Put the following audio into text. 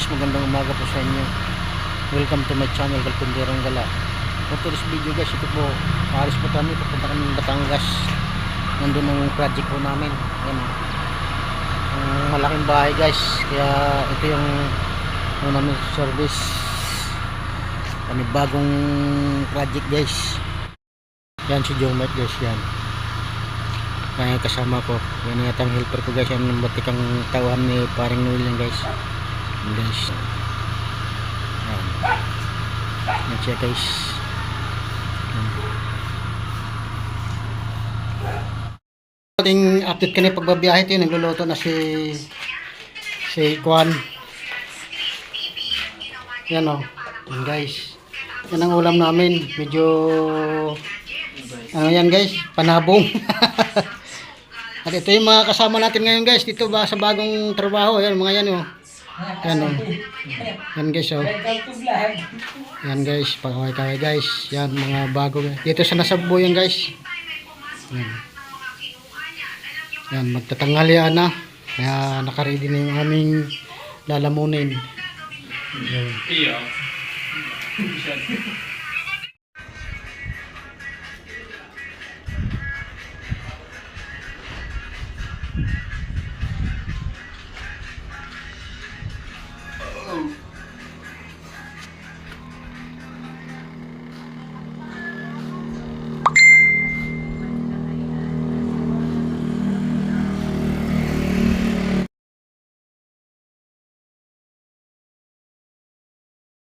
guys, magandang umaga po sa inyo. Welcome to my channel, Galpunderong Gala. For today's video guys, ito po, maalis po kami, papunta kami ng Batangas. Nandun ang project po namin. Ayan. Ang malaking bahay guys, kaya ito yung ano namin service. Kami bagong project guys. Yan si Joe Mike guys, yan. Kaya kasama ko. Yan yata ang helper ko guys. Yan ang batikang tawan ni paring Noel guys. Guys. Yan. Yan siya guys. Ating update kanina pagbabiyahe ito yun. Nagluluto na si si Kwan. Yan o. Yan guys. Yan ang ulam namin. Medyo ano yan guys, panabong. At ito yung mga kasama natin ngayon guys, dito ba sa bagong trabaho, yan mga yan oh. Yan oh. Yan guys oh. Yan guys, pakaway-kaway guys. Yan mga bago. Dito sa nasabuyan guys. Yan. Yan, magtatanghalian na. Ah. Kaya nakaready na yung aming lalamunin. Yan. Thank you.